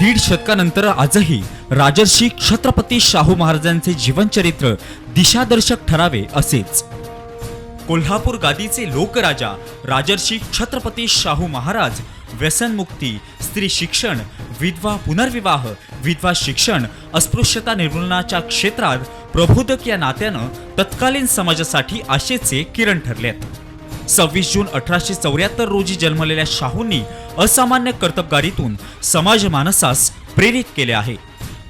दीड शतकानंतर आजही राजर्षी छत्रपती शाहू महाराजांचे जीवनचरित्र दिशादर्शक ठरावे असेच. कोल्हापूर गादीचे लोकराजा राजर्षी छत्रपती शाहू महाराज व्यसनमुक्ती स्त्री शिक्षण विधवा पुनर्विवाह विधवा शिक्षण अस्पृश्यता निर्मूलनाच्या क्षेत्रात प्रबोधक या नात्यानं तत्कालीन समाजासाठी आशेचे किरण ठरलेत. सव्वीस जून अठराशे चौऱ्याहत्तर रोजी जन्मलेल्या शाहूंनी असामान्य कर्तबगारीतून समाज मानसास प्रेरित केले आहे.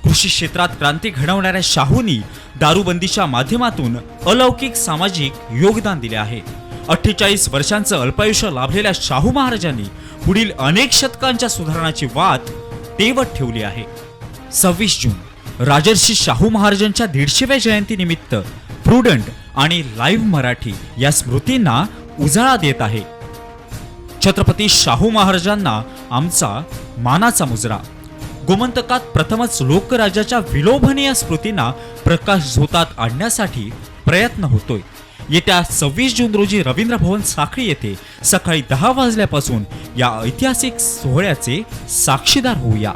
कृषी क्षेत्रात क्रांती घडवणाऱ्या शाहूंनी दारूबंदीच्या माध्यमातून अलौकिक सामाजिक योगदान दिले आहे. अठ्ठेचाळीस वर्षांचं अल्पायुष्य लाभलेल्या शाहू महाराजांनी पुढील अनेक शतकांच्या सुधारणाची वाट तेवत ठेवली आहे. सव्वीस जून राजर्षी शाहू महाराजांच्या दीडशेव्या जयंतीनिमित्त प्रुडंट आणि लाईव्ह मराठी या स्मृतींना उजाळा देत आहे. छत्रपती शाहू महाराजांना आमचा मानाचा मुजरा. गोमंतकात प्रथमच लोकराजाच्या विलोभनीय स्मृतींना प्रकाश झोतात आणण्यासाठी प्रयत्न होतोय. येत्या सव्वीस जून रोजी रवींद्र भवन साखळी येथे सकाळी दहा वाजल्यापासून या ऐतिहासिक सोहळ्याचे साक्षीदार होऊया.